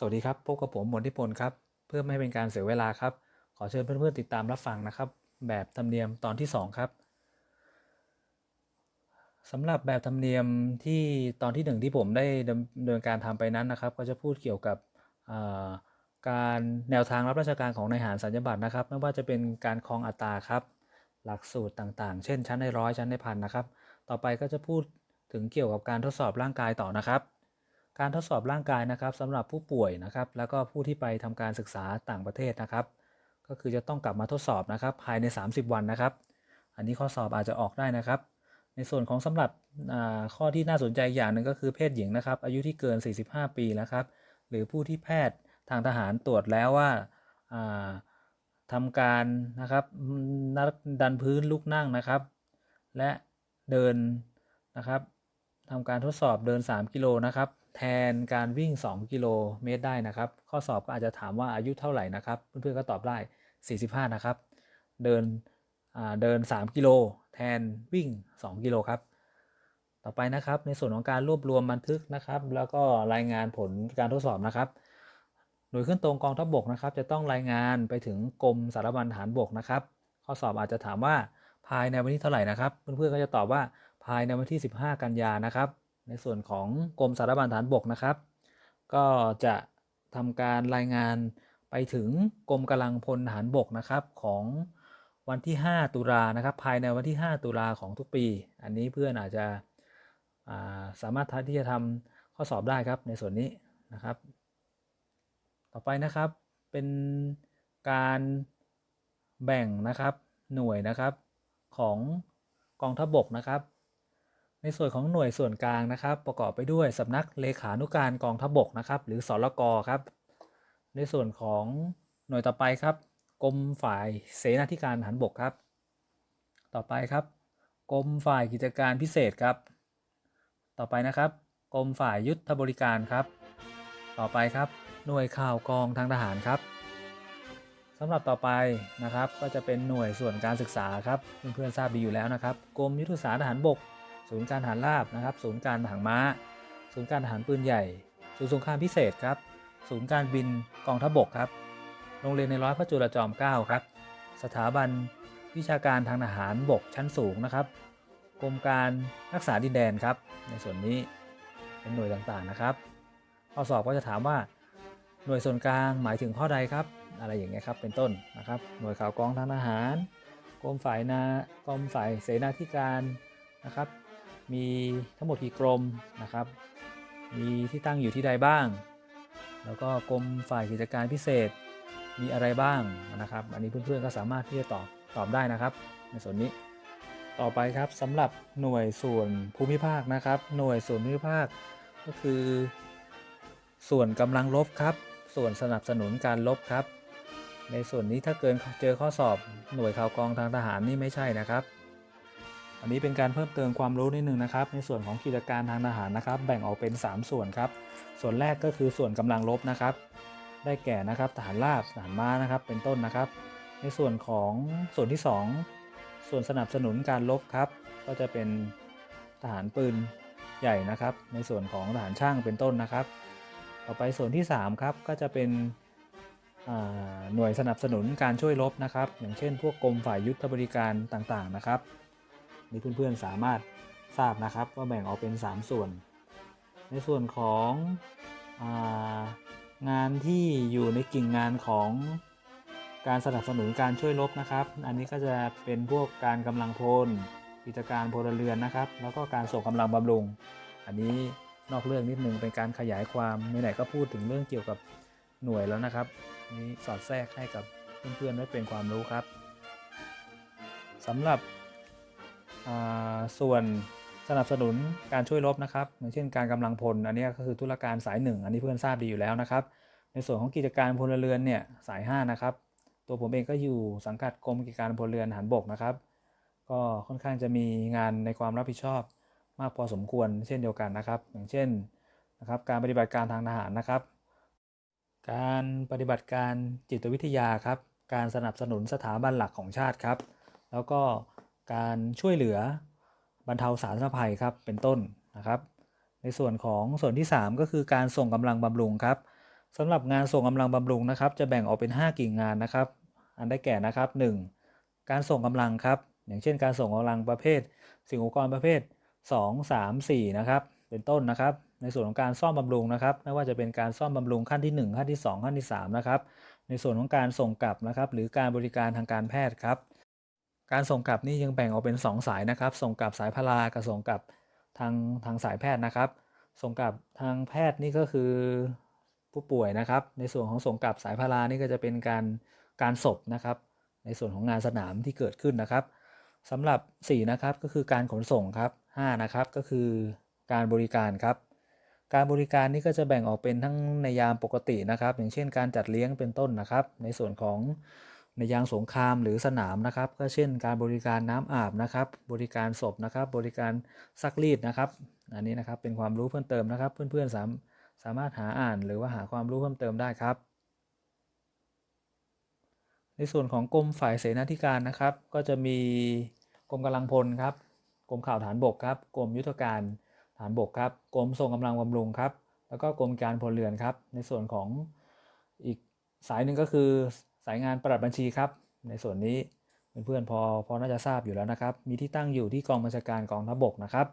สวัสดีครับพบกับผมมวดทิพลครับ เพื่อไม่ให้เป็นการเสียเวลาครับ ขอเชิญเพื่อนๆติดตามรับฟังนะครับ แบบธรรมเนียมตอนที่ 2 ครับสำหรับแบบธรรมเนียมที่ตอนที่หนึ่งที่ผมได้ดำเนินการทำไปนั้นนะครับ ก็จะพูดเกี่ยวกับการแนวทางรับราชการของนายทหารสัญญบัตรนะครับ ไม่ว่าจะเป็นการครองอัตราครับ หลักสูตรต่างๆ เช่น ชั้นในร้อยชั้นในพันนะครับ ต่อไปก็จะพูดถึงเกี่ยวกับการทดสอบร่างกายต่อนะครับ การทดสอบร่างกายนะครับสำหรับผู้ป่วยนะครับ แล้วก็ผู้ที่ไปทำการศึกษาต่างประเทศนะครับ ก็คือจะต้องกลับมาทดสอบนะครับ ภายใน 30 วันนะครับ อันนี้ข้อสอบอาจจะออกได้นะครับ ในส่วนของสำหรับข้อที่น่าสนใจอย่างหนึ่งก็คือเพศหญิงนะครับ อายุที่เกิน 45 ปีแล้วครับ หรือผู้ที่แพทย์ทางทหารตรวจแล้วว่าอ่าทำการนะครับนัดันพื้นลุกนั่งนะครับ และเดินนะครับทำการทดสอบเดิน 3 กิโลนะครับ แทนการวิ่ง 2 กิโลเมตรได้นะครับ ข้อสอบก็อาจจะถามว่าอายุเท่าไหร่นะครับ เพื่อนๆก็ตอบได้ 45 นะครับ เดินอ่าเดิน 3 กิโลแทนวิ่ง 2 กิโลครับ ต่อไปนะครับในส่วนของการรวบรวมบันทึกนะครับ แล้วก็รายงานผลการทดสอบนะครับ หน่วยขึ้นตรงกองทัพบกนะครับ จะต้องรายงานไปถึงกรมสารบัญทหารบกนะครับ ข้อสอบอาจจะถามว่าภายในวันที่เท่าไหร่นะครับ เพื่อนๆก็จะตอบว่าภายในวันที่ 15 กันยานะครับ ในส่วนของกรมสารบัญทหารบกนะครับ ก็จะทำการรายงานไปถึงกรมกำลังพลทหารบกนะครับของวันที่ 5 ตุลานะครับ ภายในวันที่ 5 ตุลาของทุกปี อันนี้เพื่อนอาจจะาสามารถที่จะทำข้อสอบได้ครับในส่วนนี้นะครับ ต่อไปนะครับเป็นการแบ่งนะครับหน่วยนะครับของกองทัพบกนะครับ ในส่วนของหน่วยส่วนกลางนะครับ ประกอบไปด้วยสำนักเลขานุการกองทัพบกนะครับหรือสรกครับ ในส่วนของหน่วยต่อไปครับกรมฝ่ายเสนาธิการทหารบกครับ ต่อไปครับกรมฝ่ายกิจการพิเศษครับ ต่อไปนะครับกรมฝ่ายยุทธบริการครับ ต่อไปครับหน่วยข่าวกองทางทหารครับสำหรับต่อไปนะครับก็จะเป็นหน่วยส่วนการศึกษาครับเพื่อนๆทราบดีอยู่แล้วนะครับกรมยุทธศาสตร์ทหารบก ศูนย์การทหารราบนะครับ ศูนย์การทหารม้า ศูนย์การทหารปืนใหญ่ ศูนย์สงครามพิเศษครับ ศูนย์การบินกองทัพบกครับ โรงเรียนในร้อยพระจุลจอมเกล้าครับ สถาบันวิชาการทางทหารบกชั้นสูงนะครับ กรมการรักษาดินแดนครับ ในส่วนนี้เป็นหน่วยต่างๆนะครับข้อสอบก็จะถามว่าหน่วยส่วนกลางหมายถึงข้อใดครับ อะไรอย่างเงี้ยครับเป็นต้นนะครับ หน่วยข่าวกองทางทหาร กรมฝ่ายนากรมฝ่ายเสนาธิการนะครับ มีทั้งหมดกี่กรมนะครับ มีที่ตั้งอยู่ที่ใดบ้าง แล้วก็กรมฝ่ายกิจการพิเศษมีอะไรบ้างนะครับ อันนี้เพื่อนๆก็สามารถที่จะตอบตอบได้นะครับ ในส่วนนี้ต่อไปครับสำหรับหน่วยส่วนภูมิภาคนะครับ หน่วยส่วนภูมิภาคก็คือ ส่วนกำลังลบครับ ส่วนสนับสนุนการลบครับ ในส่วนนี้ถ้าเกินเจอข้อสอบหน่วยข่าวกองทางทหารนี่ไม่ใช่นะครับ อันนี้เป็นการเพิ่มเติมความรู้นิดนึงนะครับ ในส่วนของกิจการทางทหารนะครับ แบ่งออกเป็น 3 ส่วนครับ ส่วนแรกก็คือส่วนกำลังลบนะครับ ได้แก่นะครับทหารราบทหารม้านะครับ เป็นต้นนะครับ ในส่วนของส่วนที่ 2 ส่วนสนับสนุนการลบครับ ก็จะเป็นทหารปืนใหญ่นะครับ ในส่วนของทหารช่างเป็นต้นนะครับ ต่อไปส่วนที่3ครับก็จะเป็นหน่วยสนับสนุนการช่วยรบนะครับ อย่างเช่น พวกกรมฝ่ายยุทธบริการต่างๆนะครับ นี่เพื่อนๆสามารถทราบนะครับว่าแบ่งออกเป็น 3 ส่วน ในส่วนของอางานที่อยู่ในกิ่งงานของการสนับสนุนการช่วยรบนะครับ อันนี้ก็จะเป็นพวกการกำลังพลกิจการพลเรือนนะครับ แล้วก็การส่งกำลังบำรุง อันนี้นอกเรื่องนิดนึงเป็นการขยายความไหนๆก็พูดถึงเรื่องเกี่ยวกับหน่วยแล้วนะครับอันนี้สอดแทรกให้กับเพื่อนๆไว้เป็นความรู้ครับสำหรับ ส่วนสนับสนุนการช่วยรบนะครับอย่างเช่นการกำลังพลอันนี้ก็คือธุรการสายหนึ่งอันนี้เพื่อนทราบดีอยู่แล้วนะครับ ในส่วนของกิจการพลเรือนเนี่ยสาย 5 นะครับ ตัวผมเองก็อยู่สังกัดกรมกิจการพลเรือนหารบกนะครับ ก็ค่อนข้างจะมีงานในความรับผิดชอบมากพอสมควรเช่นเดียวกันนะครับ อย่างเช่นนะครับการปฏิบัติการทางทหารนะครับ การปฏิบัติการจิตวิทยาครับ การสนับสนุนสถาบันหลักของชาติครับ แล้วก็ การช่วยเหลือบรรเทาสาธารณภัยครับเป็นต้นนะครับ ในส่วนของส่วนที่ 3 ก็คือการส่งกำลังบำรุงครับสำหรับงานส่งกำลังบำรุงนะครับ จะแบ่งออกเป็น 5 กิ่งงานนะครับ อันได้แก่นะครับ 1. การส่งกำลังครับ อย่างเช่น การส่งกำลังประเภท สิ่งอุปกรณ์ประเภท 2 3 4 นะครับ เป็นต้นนะครับ ในส่วนของการซ่อมบำรุงนะครับ ไม่ว่าจะเป็นการซ่อมบำรุงขั้นที่ 1 ขั้นที่ 2 ขั้นที่3นะครับในส่วนของการส่งกลับนะครับ หรือการบริการทางการแพทย์ครับ การส่งกลับนี่ยังแบ่งออกเป็น 2 สายนะครับ ส่งกลับสายพารากับส่งกลับทางทางสายแพทย์นะครับ ส่งกลับทางแพทย์นี่ก็คือผู้ป่วยนะครับ ในส่วนของส่งกลับสายพารานี่ก็จะเป็นการการศพนะครับ ในส่วนของงานสนามที่เกิดขึ้นนะครับสำหรับ 4 นะครับก็คือการขนส่งครับ5นะครับก็คือการบริการครับ การบริการนี่ก็จะแบ่งออกเป็นทั้งในยามปกตินะครับ อย่างเช่นการจัดเลี้ยงเป็นต้นนะครับ ในส่วนของ ในยามสงครามหรือสนามนะครับ ก็เช่น การบริการน้ำอาบนะครับ บริการศพนะครับ บริการซักรีดนะครับ อันนี้นะครับเป็นความรู้เพิ่มเติมนะครับ เพื่อนๆสามสามารถหาอ่านหรือว่าหาความรู้เพิ่มเติมได้ครับ ในส่วนของกรมฝ่ายเสนาธิการนะครับ ก็จะมีกรมกำลังพลครับกรมข่าวฐานบกครับกรมยุทธการฐานบกครับกรมส่งกำลังบำรุงครับแล้วก็กรมการพลเรือนครับ ในส่วนของอีกสายหนึ่งก็คือ สายงานประหลัดบัญชีครับ ในส่วนนี้เพื่อนๆพอพอน่าจะทราบอยู่แล้วนะครับ มีที่ตั้งอยู่ที่กองบัญชาการกองทัพบกนะครับ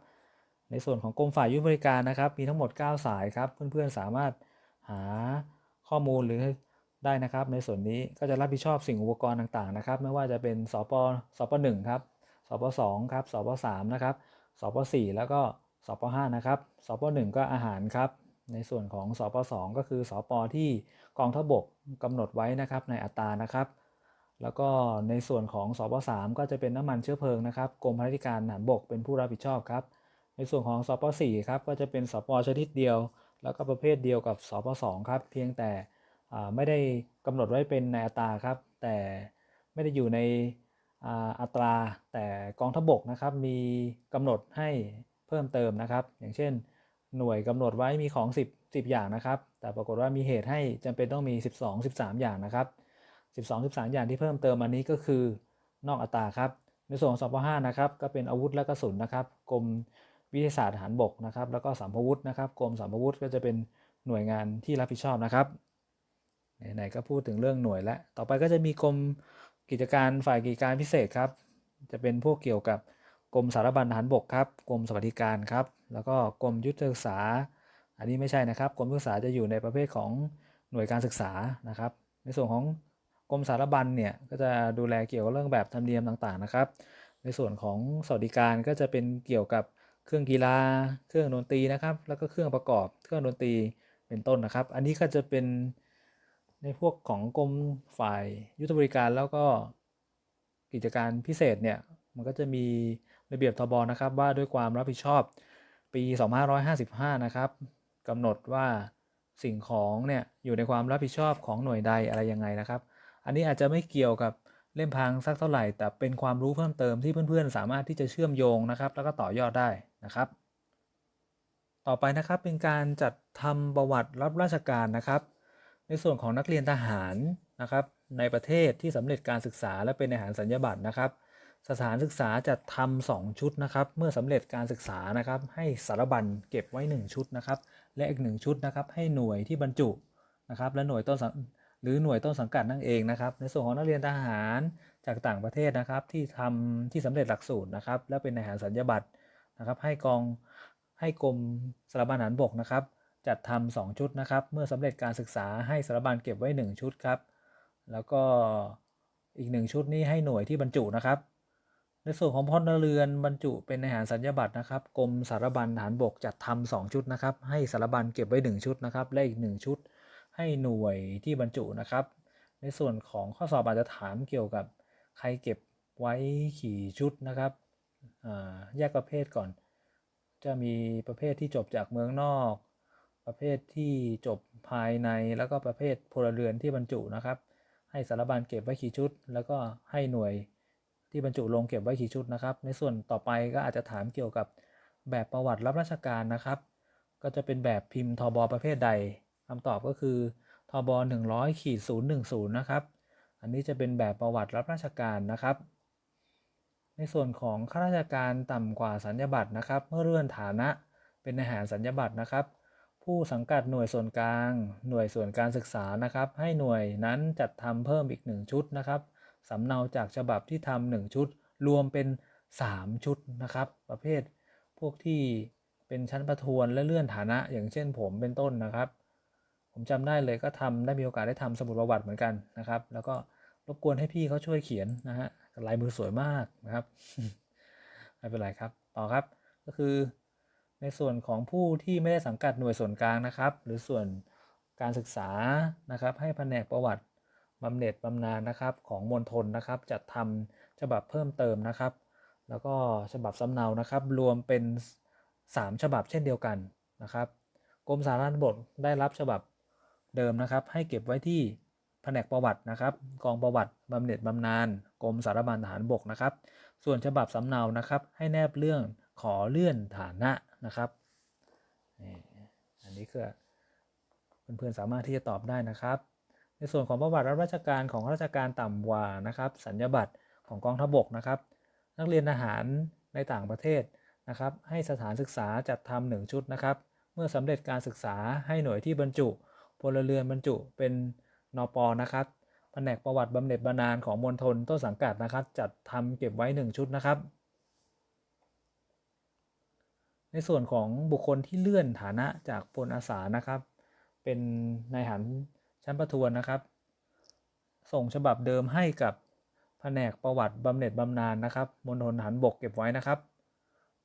ในส่วนของกรมฝ่ายยุทธบริการนะครับ มีทั้งหมด 9 สายครับ เพื่อนๆสามารถหาข้อมูลหรือได้นะครับ ในส่วนนี้ก็จะรับผิดชอบสิ่งอุปกรณ์ต่างๆนะครับ ไม่ว่าจะเป็นสปสป1ครับสป2ครับสป3นะครับสป4แล้วก็สป5นะครับสป1ก็อาหารครับ ในส่วนของสป2ก็คือสปที่กองทัพบกกำหนดไว้นะครับในอัตรานะครับ แล้วก็ในส่วนของสป3ก็จะเป็นน้ำมันเชื้อเพลิงนะครับกรมพาณิชการทหารบกเป็นผู้รับผิดชอบครับ ในส่วนของสป4ครับก็จะเป็นสปชนิดเดียว แล้วก็ประเภทเดียวกับสป2ครับ เพียงแต่ไม่ได้กำหนดไว้เป็นในอัตราครับ แต่ไม่ได้อยู่ในอัตราแต่กองทัพบกนะครับมีกำหนดให้เพิ่มเติมนะครับ อย่างเช่น หน่วยกำหนดไว้มีของ 10 10 อย่างนะครับ แต่ปรากฏว่ามีเหตุให้จำเป็นต้องมี 12 13 อย่างนะครับ 12 13 อย่างที่เพิ่มเติมอันนี้ก็คือนอกอัตราครับ ในส่วนของสป5นะครับก็เป็นอาวุธและกระสุนนะครับกรมวิทยาศาสตร์ทหารบกนะครับแล้วก็สัมภวุธนะครับกรมสัมภวุธก็จะเป็นหน่วยงานที่รับผิดชอบนะครับไหนๆก็พูดถึงเรื่องหน่วยแล้วต่อไปก็จะมีกรมกิจการฝ่ายกิจการพิเศษครับ จะเป็นพวกเกี่ยวกับ กรมสารบัญทหารบกครับกรมสวัสดิการครับ แล้วก็กรมยุทธศึกษา อันนี้ไม่ใช่นะครับกรมศึกษาจะอยู่ในประเภทของหน่วยการศึกษานะครับ ในส่วนของกรมสารบัญเนี่ยก็จะดูแลเกี่ยวกับเรื่องแบบธรรมเนียมต่างๆนะครับ ในส่วนของสวัสดิการก็จะเป็นเกี่ยวกับเครื่องกีฬา เครื่องดนตรีนะครับ แล้วก็เครื่องประกอบ เครื่องดนตรีเป็นต้นนะครับ อันนี้ก็จะเป็นในพวกของกรมฝ่ายยุทธบริการแล้วก็กิจการพิเศษเนี่ยมันก็จะมี ระเบียบทบนะครับว่าด้วยความรับผิดชอบปี 2555 นะครับกำหนดว่าสิ่งของเนี่ยอยู่ในความรับผิดชอบของหน่วยใดอะไรยังไงนะครับ อันนี้อาจจะไม่เกี่ยวกับเล่มพังสักเท่าไหร่ แต่เป็นความรู้เพิ่มเติมที่เพื่อนๆ สามารถที่จะเชื่อมโยงนะครับ แล้วก็ต่อยอดได้นะครับ ต่อไปนะครับเป็นการจัดทำประวัติรับราชการนะครับ ในส่วนของนักเรียนทหารนะครับ ในประเทศที่สำเร็จการศึกษาและเป็นอาหารสัญญาบัตรนะครับ สถานศึกษาจัดทำสองชุดนะครับ เมื่อสำเร็จการศึกษานะครับ ให้สารบัญเก็บไว้ 1 ชุดนะครับ และอีกหนึ่งชุดนะครับ ให้หน่วยที่บรรจุนะครับ และหน่วยต้นหรือหน่วยต้นสังกัดนั่นเองนะครับ ในส่วนของนักเรียนทหารจากต่างประเทศนะครับ ที่ทำที่สำเร็จหลักสูตรนะครับ และเป็นอาหารสัญญาบัตรนะครับ ให้กองให้กรมสารบัญทหารบกนะครับ จัดทำสองชุดนะครับ เมื่อสำเร็จการศึกษาให้สารบัญเก็บไว้ 1 ชุดครับ แล้วก็อีก 1 ชุดนี้ให้หน่วยที่บรรจุนะครับ ในส่วนของพลเรือนบรรจุเป็นอาหารสัญญบัตรนะครับกรมสารบัญทหารบกจัดทำสองชุดนะครับ ให้สารบัญเก็บไว้ 1 ชุดนะครับและอีก 1 ชุด ให้หน่วยที่บรรจุนะครับ ในส่วนของข้อสอบอาจจะถามเกี่ยวกับใครเก็บไว้ขี่ชุดนะครับแยกประเภทก่อน จะมีประเภทที่จบจากเมืองนอก ประเภทที่จบภายในแล้วก็ประเภทพลเรือนที่บรรจุนะครับ ให้สารบัญเก็บไว้กี่ชุด แล้วก็ให้หน่วย ที่บรรจุลงเก็บไว้กี่ชุดนะครับ ในส่วนต่อไปก็อาจจะถามเกี่ยวกับแบบประวัติรับราชการนะครับ ก็จะเป็นแบบพิมพ์ทบประเภทใดคำตอบก็คือทบ100ขีด010นะครับ อันนี้จะเป็นแบบประวัติรับราชการนะครับ ในส่วนของข้าราชการต่ำกว่าสัญญาบัตรนะครับ เมื่อเลื่อนฐานะเป็นอาหารสัญญาบัตรนะครับ ผู้สังกัดหน่วยส่วนกลาง หน่วยส่วนการศึกษานะครับ ให้หน่วยนั้นจัดทำเพิ่มอีก 1 ชุดนะครับ สำเนาจากฉบับที่ทำหนึ่งชุด รวมเป็น 3 ชุดนะครับ ประเภทพวกที่เป็นชั้นประทวนและเลื่อนฐานะ อย่างเช่นผมเป็นต้นนะครับ ผมจำได้เลยก็ทำได้มีโอกาสได้ทำสมุดประวัติเหมือนกันนะครับ แล้วก็รบกวนให้พี่เขาช่วยเขียนนะฮะลายมือสวยมากนะครับไม่เป็นไรครับ ต่อครับก็คือ ในส่วนของผู้ที่ไม่ได้สังกัดหน่วยส่วนกลางนะครับ หรือส่วนการศึกษานะครับ ให้แผนกประวัติ บำเหน็จบำนาญนะครับของมณฑลนะครับ จัดทำฉบับเพิ่มเติมนะครับ แล้วก็ฉบับสำเนานะครับ รวมเป็น 3 ฉบับเช่นเดียวกันนะครับกรมสาธารณบกได้รับฉบับเดิมนะครับ ให้เก็บไว้ที่แผนกประวัตินะครับ กองประวัติบำเหน็จบำนาญกรมสารบัญทหารบกนะครับ ส่วนฉบับสำเนานะครับ ให้แนบเรื่องขอเลื่อนฐานะนะครับนี่อันนี้คือเพื่อนๆสามารถที่จะตอบได้นะครับ ในส่วนของประวัติรับราชการของราชการต่ำกว่านะครับ สัญญบัตรของกองทัพบกนะครับ นักเรียนทหารในต่างประเทศนะครับ ให้สถานศึกษาจัดทำหนึ่งชุดนะครับ เมื่อสำเร็จการศึกษาให้หน่วยที่บรรจุพลเรือนบรรจุเป็นนปนะครับแผนกประวัติบำเหน็จบำนาญของมณฑลต้นสังกัดนะครับ จัดทำเก็บไว้ 1 ชุดนะครับ ในส่วนของบุคคลที่เลื่อนฐานะจากพลอาสานะครับ เป็นนายหัน ชั้นประทวนนะครับ ส่งฉบับเดิมให้กับแผนกประวัติบำเหน็จบำนาญนะครับมณฑลหารบกเก็บไว้นะครับ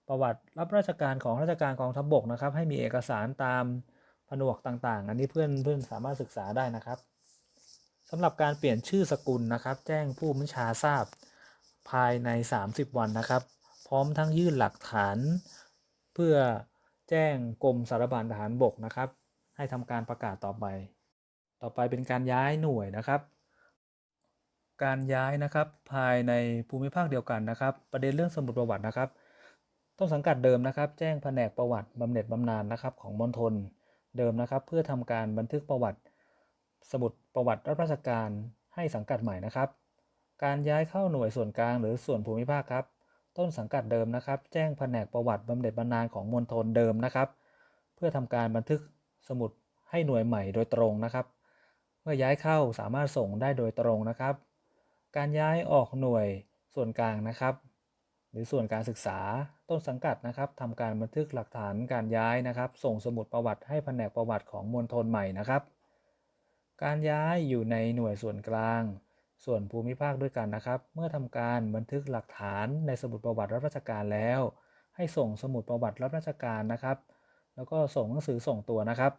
ประวัติรับราชการของราชการกองทัพบกนะครับ ให้มีเอกสารตามผนวกต่างๆ อันนี้เพื่อนเพื่อนสามารถศึกษาได้นะครับสำหรับการเปลี่ยนชื่อสกุลนะครับ แจ้งผู้บัญชาทราบภายใน 30 วันนะครับ พร้อมทั้งยื่นหลักฐาน เพื่อแจ้งกรมสารบัญทหารบกนะครับ ให้ทำการประกาศต่อไป ต่อไปเป็นการย้ายหน่วยนะครับ การย้ายนะครับภายในภูมิภาคเดียวกันนะครับ ประเด็นเรื่องสมุดประวัตินะครับ ต้นสังกัดเดิมนะครับ แจ้งแผนกประวัติบำเหน็จบำนาญนะครับของมณฑลเดิมนะครับ เพื่อทำการบันทึกประวัติ สมุดประวัติรับราชการให้สังกัดใหม่นะครับ การย้ายเข้าหน่วยส่วนกลางหรือส่วนภูมิภาคครับ ต้นสังกัดเดิมนะครับ แจ้งแผนกประวัติบำเหน็จบำนาญของมณฑลเดิมนะครับ เพื่อทำการบันทึกสมุดให้หน่วยใหม่โดยตรงนะครับ เมื่อย้ายเข้าสามารถส่งได้โดยตรงนะครับ การย้ายออกหน่วยส่วนกลางนะครับ หรือส่วนการศึกษาต้นสังกัดนะครับทำการบันทึกหลักฐานการย้ายนะครับ ส่งสมุดประวัติให้แผนกประวัติของมณฑลใหม่นะครับ การย้ายอยู่ในหน่วยส่วนกลาง ส่วนภูมิภาคด้วยกันนะครับ เมื่อทำการบันทึกหลักฐานในสมุดประวัติรับราชการแล้ว ให้ส่งสมุดประวัติรับราชการนะครับ แล้วก็ส่งหนังสือส่งตัวนะครับ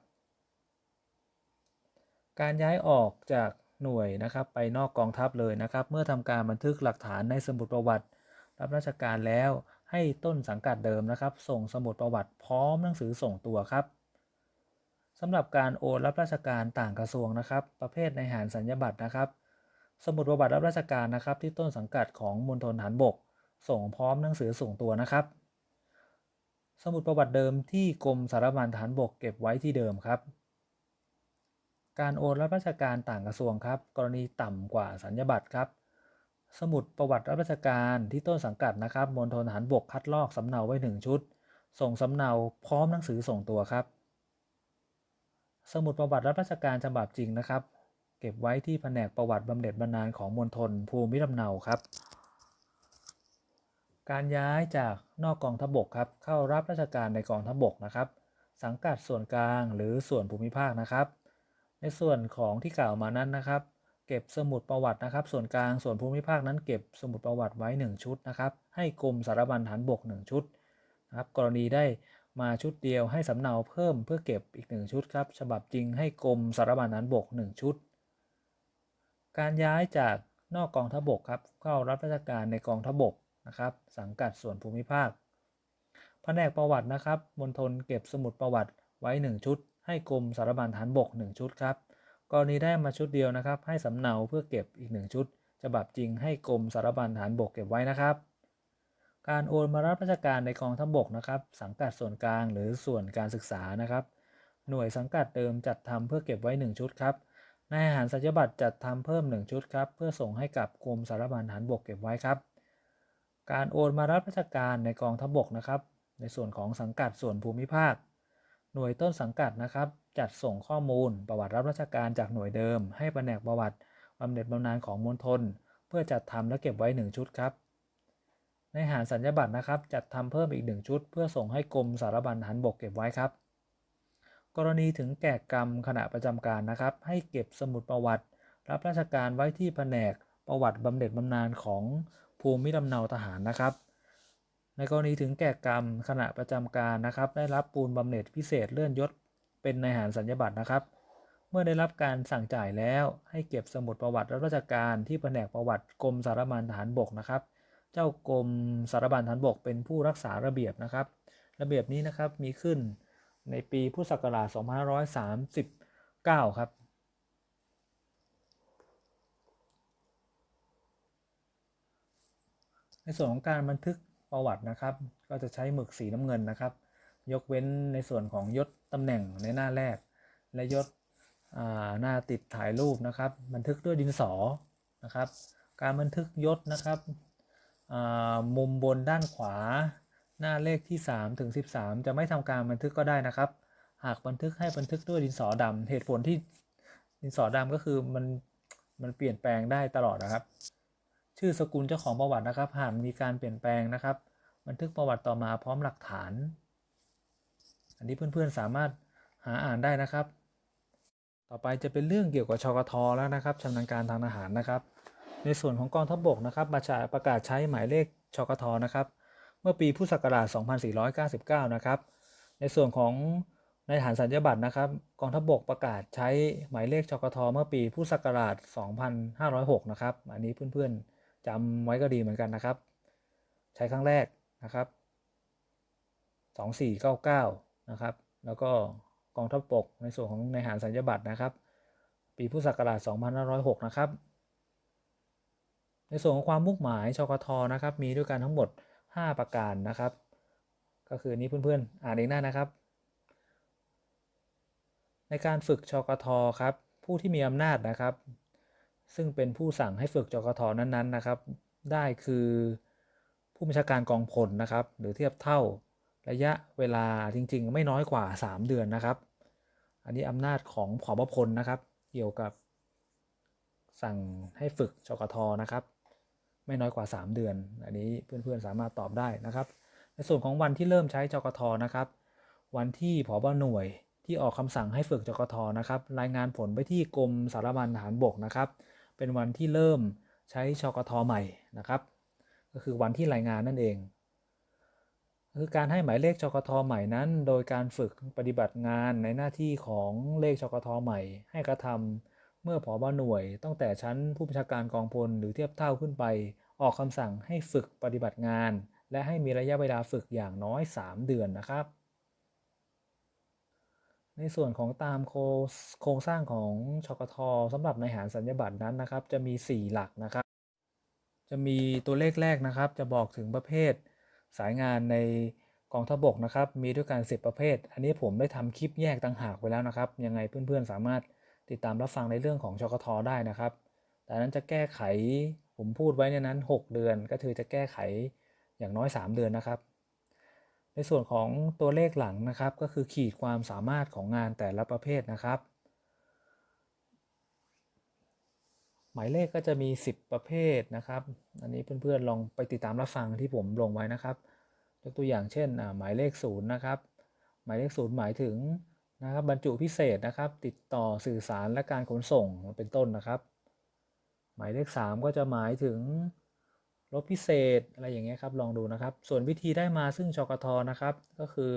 การย้ายออกจากหน่วยนะครับ ไปนอกกองทัพเลยนะครับ เมื่อทำการบันทึกหลักฐานในสมุดประวัติ รับราชการแล้วให้ต้นสังกัดเดิมนะครับ ส่งสมุดประวัติพร้อมหนังสือส่งตัวครับสำหรับการโอนรับราชการต่างกระทรวงนะครับ ประเภทในหารสัญญาบัตรนะครับ สมุดประวัติรับราชการนะครับ ที่ต้นสังกัดของมณฑลฐานบก ส่งพร้อมหนังสือส่งตัวนะครับ สมุดประวัติเดิมที่กรมสารบัญฐานบกเก็บไว้ที่เดิมครับ การโอนรับราชการต่างกระทรวงครับ กรณีต่ำกว่าสัญญาบัตรครับ สมุดประวัติรับราชการที่ต้นสังกัดนะครับมณฑลทหารบกคัดลอกสำเนาไว้ 1 ชุด ส่งสำเนาพร้อมหนังสือส่งตัวครับ สมุดประวัติรับราชการฉบับจริงนะครับ เก็บไว้ที่แผนกประวัติบำเหน็จบำนาญของมณฑลภูมิลำเนาครับ การย้ายจากนอกกองทัพบกครับเข้ารับราชการในกองทัพบกนะครับ สังกัดส่วนกลางหรือส่วนภูมิภาคนะครับ ในส่วนของที่กล่าวมานั้นนะครับ เก็บสมุดประวัตินะครับ ส่วนกลางส่วนภูมิภาคนั้นเก็บสมุดประวัติไว้ 1 ชุดนะครับ ให้กรมสารบัญฐานบก 1 ชุดนะครับ กรณีได้มาชุดเดียวให้สำเนาเพิ่มเพื่อเก็บอีก 1 ชุดครับ ฉบับจริงให้กรมสารบัญฐานบก 1 ชุด การย้ายจากนอกกองทัพบกครับเข้ารับราชการในกองทัพบกนะครับสังกัดส่วนภูมิภาคแผนกประวัตินะครับมณฑลเก็บสมุดประวัติไว้ 1 ชุด ให้กรมสารบัญฐานบก 1 ชุดครับ กรณีได้มาชุดเดียวนะครับ ให้สำเนาเพื่อเก็บอีก 1 ชุดฉบับจริงให้กรมสารบัญฐานบกเก็บไว้นะครับ การโอนมารับราชการในกองทัพบกนะครับ สังกัดส่วนกลางหรือส่วนการศึกษานะครับ หน่วยสังกัดเดิมจัดทำเพื่อเก็บไว้ 1 ชุดครับนายทหารสัญญบัตรจัดทำเพิ่ม 1 ชุดครับ เพื่อส่งให้กับกรมสารบัญฐานบกเก็บไว้ครับ การโอนมารับราชการในกองทัพบกนะครับ ในส่วนของสังกัดส่วนภูมิภาค หน่วยต้นสังกัดนะครับ จัดส่งข้อมูลประวัติรับราชการจากหน่วยเดิม ให้แผนกประวัติบำเหน็จบำนาญของมณฑลเพื่อจัดทำและเก็บไว้ 1 ชุดครับ ในหารสัญญาบัตรนะครับ จัดทำเพิ่มอีก 1 ชุด เพื่อส่งให้กรมสารบัญทหารบกเก็บไว้ครับ กรณีถึงแก่กรรมขณะประจำการนะครับ ให้เก็บสมุดประวัติ รับราชการไว้ที่แผนกประวัติบำเหน็จบำนาญของภูมิลำเนาทหารนะครับ ในกรณีถึงแก่กรรมขณะประจำการนะครับ ได้รับปูนบำเหน็จพิเศษเลื่อนยศเป็นนายหารสัญญบัตรนะครับ เมื่อได้รับการสั่งจ่ายแล้วให้เก็บสมุดประวัติรับราชการที่แผนกประวัติกรมสารบัญทหารบกนะครับ เจ้ากรมสารบัญทหารบกเป็นผู้รักษาระเบียบนะครับ ระเบียบนี้นะครับมีขึ้นในปีพุทธศักราช 2539 ครับในส่วนของการบันทึก ประวัตินะครับ ก็จะใช้หมึกสีน้ำเงินนะครับ ยกเว้นในส่วนของยศตำแหน่งในหน้าแรก และยศหน้าติดถ่ายรูปนะครับ บันทึกด้วยดินสอนะครับ การบันทึกยศนะครับมุมบนด้านขวา หน้าเลขที่3ถึง13 จะไม่ทำการบันทึกก็ได้นะครับ หากบันทึกให้บันทึกด้วยดินสอดำเหตุผลที่ดินสอดำก็คือมันมันเปลี่ยนแปลงได้ตลอดนะครับ ชื่อสกุลเจ้าของประวัตินะครับ หากมีการเปลี่ยนแปลงนะครับ บันทึกประวัติต่อมาพร้อมหลักฐาน อันนี้เพื่อนๆสามารถหาอ่านได้นะครับ ต่อไปจะเป็นเรื่องเกี่ยวกับชกทแล้วนะครับชำนาญการทางทหารนะครับ ในส่วนของกองทัพบกนะครับประกาศประกาศใช้หมายเลขชกทนะครับ เมื่อปีพุทธศักราช 2499 นะครับ ในส่วนของในฐานสัญญาบัตรนะครับ กองทัพบกประกาศใช้หมายเลขชกทเมื่อปีพุทธศักราช 2506 นะครับ อันนี้เพื่อนๆ จำไว้ก็ดีเหมือนกันนะครับ ใช้ครั้งแรกนะครับ 2499 นะครับ แล้วก็กองทัพบกในส่วนของในหารสัญญบัตรนะครับ ปีพุทธศักราช 2506 นะครับ ในส่วนของความมุ่งหมายชกทนะครับ มีด้วยกันทั้งหมด 5 ประการนะครับ ก็คือนี้เพื่อนๆ อ่านเองได้นะครับ ในการฝึกชกทครับ ผู้ที่มีอำนาจนะครับ ซึ่งเป็นผู้สั่งให้ฝึกชกทนั้นๆนะครับ ได้คือผู้บัญชาการกองพลนะครับ หรือเทียบเท่าระยะเวลาจริง ๆ ไม่น้อยกว่า 3 เดือนนะครับ อันนี้อำนาจของผอบพลนะครับ เกี่ยวกับ สั่งให้ฝึกชกทนะครับ ไม่น้อยกว่า 3 เดือน อันนี้เพื่อนๆสามารถตอบได้นะครับ ในส่วนของวันที่เริ่มใช้จกทนะครับ วันที่ผบหน่วยที่ออกคำสั่งให้ฝึกจกทนะครับ รายงานผลไปที่กรมสารบัญทหารบกนะครับ เป็นวันที่เริ่มใช้ชกทใหม่นะครับ ก็คือวันที่รายงานนั่นเองคือการให้หมายเลขชกทใหม่นั้น โดยการฝึกปฏิบัติงานในหน้าที่ของเลขชกทใหม่ ให้กระทำเมื่อผอบหน่วยตั้งแต่ชั้นผู้บัญชาการกองพลหรือเทียบเท่าขึ้นไป ออกคำสั่งให้ฝึกปฏิบัติงาน และให้มีระยะเวลาฝึกอย่างน้อย 3 เดือนนะครับ ในส่วนของตามโครงสร้างของชกทสำหรับในหารสัญญาบัตรนั้นนะครับ จะมี 4 หลักนะครับ จะมีตัวเลขแรกนะครับ จะบอกถึงประเภทสายงานในกองทัพบกนะครับ มีด้วยกัน10 ประเภท อันนี้ผมได้ทำคลิปแยกต่างหากไว้แล้วนะครับ ยังไงเพื่อนๆสามารถติดตามรับฟังในเรื่องของชกทได้นะครับ แต่นั้นจะแก้ไขผมพูดไว้ในนั้น 6 เดือนก็คือจะแก้ไขอย่างน้อย 3 เดือนนะครับ ในส่วนของตัวเลขหลังนะครับก็คือขีดความสามารถของงานแต่ละประเภทนะครับ หมายเลขก็จะมี 10 ประเภทนะครับ อันนี้เพื่อนๆลองไปติดตามรับฟังที่ผมลงไว้นะครับยกตัวอย่างเช่นหมายเลข0นะครับหมายเลข0หมายถึงนะครับบรรจุพิเศษนะครับ ติดต่อสื่อสารและการขนส่งเป็นต้นนะครับ หมายเลข 3 ก็จะหมายถึง รถพิเศษอะไรอย่างเงี้ยครับลองดูนะครับ ส่วนวิธีได้มาซึ่งชกทนะครับ ก็คือ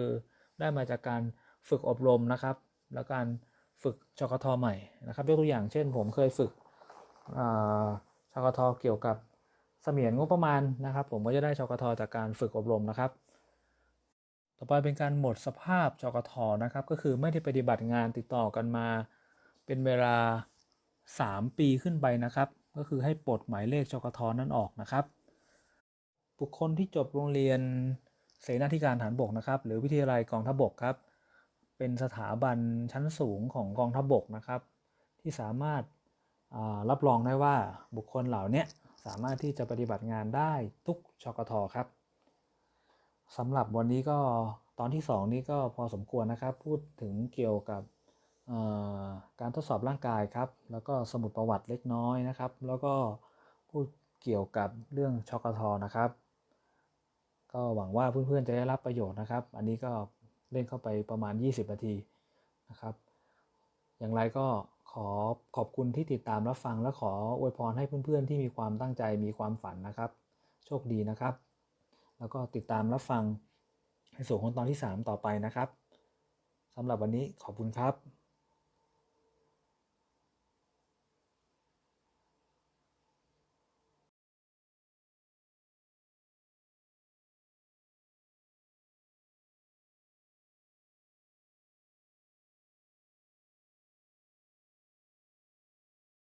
ได้มาจากการฝึกอบรมนะครับ แล้วการฝึกชกทใหม่นะครับยกตัวอย่างเช่น ผมเคยฝึกชกทเกี่ยวกับเสมียนงบประมาณนะครับ ผมก็จะได้ชกทจากการฝึกอบรมนะครับ ต่อไปเป็นการหมดสภาพชกทนะครับ ก็คือไม่ได้ปฏิบัติงานติดต่อกันมา เป็นเวลา 3 ปีขึ้นไปนะครับ ก็คือให้ปลดหมายเลขชกทนั้นออกนะครับ บุคคลที่จบโรงเรียนเสนาธิการฐานบกนะครับ หรือวิทยาลัยกองทัพบกครับ เป็นสถาบันชั้นสูงของกองทัพบกนะครับ ที่สามารถรับรองได้ว่าบุคคลเหล่านี้สามารถที่จะปฏิบัติงานได้ทุกชกทครับสำหรับวันนี้ก็ตอนที่สองนี่ก็พอสมควรนะครับ พูดถึงเกี่ยวกับการทดสอบร่างกายครับ แล้วก็สมุดประวัติเล็กน้อยนะครับ แล้วก็พูดเกี่ยวกับเรื่องชกทนะครับ ก็หวังว่าเพื่อนๆจะได้รับประโยชน์นะครับ อันนี้ก็เล่นเข้าไปประมาณ 20 นาทีนะครับ อย่างไรก็ขอขอบคุณที่ติดตามรับฟังและขออวยพรให้เพื่อนๆ ที่มีความตั้งใจมีความฝันนะครับ โชคดีนะครับ แล้วก็ติดตามรับฟังในส่วนของตอนที่ 3 ต่อไปนะครับสำหรับวันนี้ขอบคุณครับ